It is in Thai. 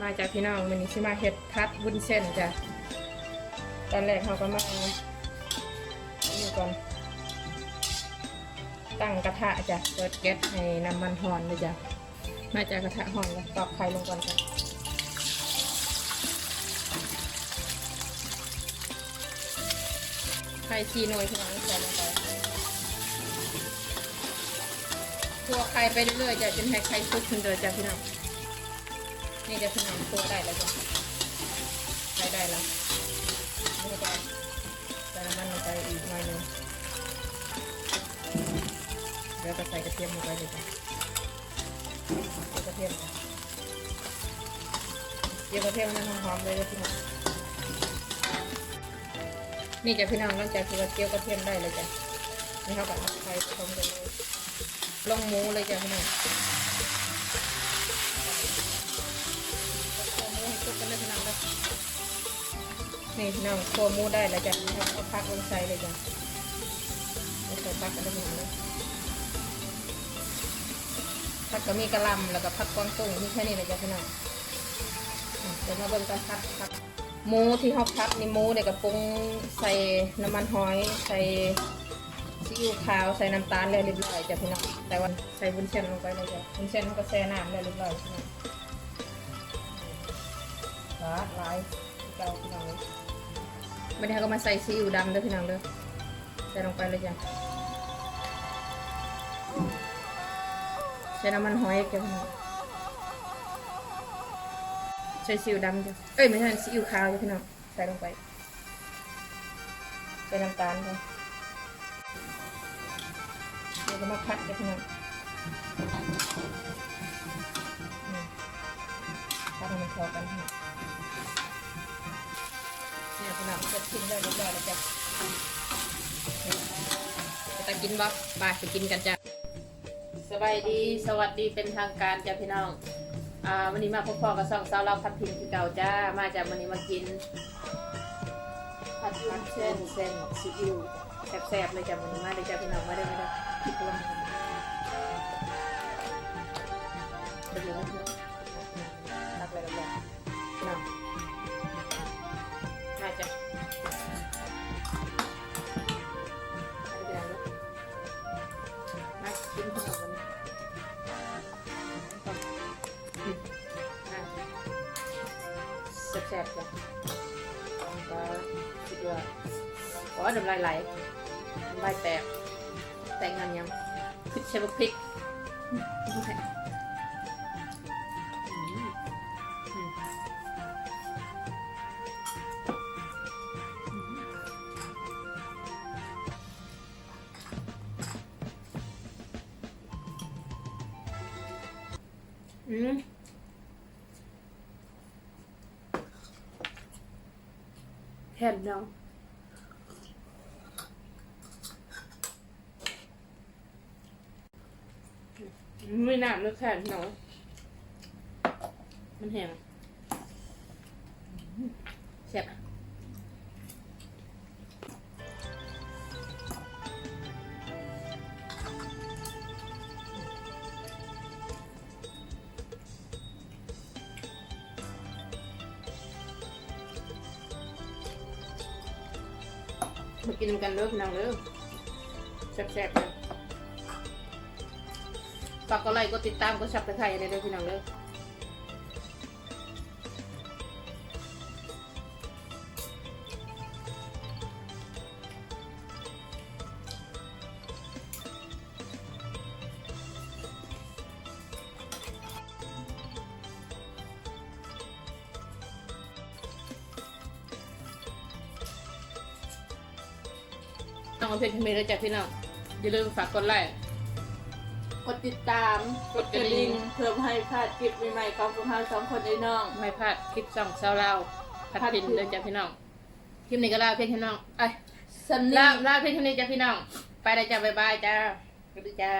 มาจากพี่น้องมันนี้ชิมาเห็ดพัดวุ้นเส้นจ้ะตอนแรกเขาก็มาอยู่ก่อนตั้งกระทะจ้ะเปิดแก๊สให้น้ำมันหอนเลยจ้ะมาจากกระทะหอนแล้วตอกไข่ลงก่อนจ้ะไข่ชีหน่วยพี่น้องใส่ลงไปทัวไข่ไปเรื่อยๆจ้ะจนให้ไข่สุกขึ้นเลยจ้ะพี่น้อง นี่จะพี่น้องตัวได้แล้วจ้ะใช้ได้แล้วนี่ก็ใส่น้ำมันลงไปอีกหน่อยหนึงแล้วก็ใส่กระเทียมลงไปเลยจ้ะใส่กระเทียมจ้ะเจียวกระเทียมมันหอมๆเลยเลยพี่น้องนี่จะพี่น้องหลังจากที่เราเจียวกระเทียมได้เลยจ้ะนี่เขาก็เอาไข่ผสมกันเลยลงหมูเลยจ้ะพี่น้อง นี่พี่น้องโคมูได้แล้วจ้ะเอาพักลงใส่เลยจ้ะเอาใส่พักกันเลยพี่น้องเลยพักก็มีกระลำแล้วก็พักกวางตุ้งมีแค่นี้เลยจ้ะพี่น้องเดี๋ยวมาเบิ่งกันพักพักหมูที่เขาพักนี่หมูเดี๋ยวก็ปรุงใส่น้ำมันหอยใส่ซีอิ๊วขาวใส่น้ำตาลแล้วเรียบร้อยจ้ะพี่น้องแต่วันใส่วุ้นเส้นลงไปเลยจ้ะวุ้นเส้นเขาก็แช่น้ำแล้วเรียบร้อยพี่น้องลาดลายเก่าพี่น้องเลย ไม่ได้ก็มาใส่ซีอิ๊วดำเด้อพี่น้องเด้อใส่ลงไปเลยจ้ะใส่น้ำมันหอยจ้ะพี่น้องใส่ซีอิ๊วดำจ้ะเอ้ยไม่ใช่ซีอิ๊วขาวจ้ะพี่น้องใส่ลงไปใส่น้ำตาลจ้ะเดี๋ยวก็มาพัดจ้ะพี่น้องอืมพัดให้มันเข้ากันพี่น้อ พี่น้องจะกินได้เรียบร้อยแล้วจ้ะจะไปกินบ่ไปไปกินกันจ้ะสบายดีสวัสดีเป็นทางการจ้ะพี่น้องอ่าวันนี้มาพบพ่อกับสองสาวเราพัดพิมพ์ที่เก่าจ้ามาจากวันนี้มากินผัดผักเส้นเส้นซีอิ๊วแซ่บๆเลยจ้ะวันนี้มาเลยจ้ะพี่น้องมาได้มาได้คิดว่าเป็นยังไงพี่น้อ แซ่บๆจ้ะก็สุดยอดโอ้ยน้ำลายไหลน้ำลายแตก แตกเงินยังพริกใช่ปะพริก อืมเผ็ดเนาะไม่น้ำเลยแข็งเนาะมันแห้งอืมแซ่บ มากินกันเด้อพี่น้องเด้อแซ่บๆเลยฝากกดไลค์กดติดตามกดซับสไครต์ในเด้อพี่น้องเด้อ น้องเอาเพลงเพลงเลยจ้ะพี่น้องอย่าลืมฝากกดไลค์กดติดตามกดกระดิ่งเพื่อไม่ให้พลาดคลิปใหม่ๆของพวกเราสองคนไอ้น้องไม่พลาดคลิปส่องเศร้าเล่าพัดพัดพิพินนเลยจ้ะพี่น้องคลิปนี้ก็ลาเพียงพี่น้องไอ้ยซันลานี่ลาเพียงเท่านี้จ้ะพี่น้อง ไปเลยจ้ะบ๊ายบายจ้าสวัสดีจ้า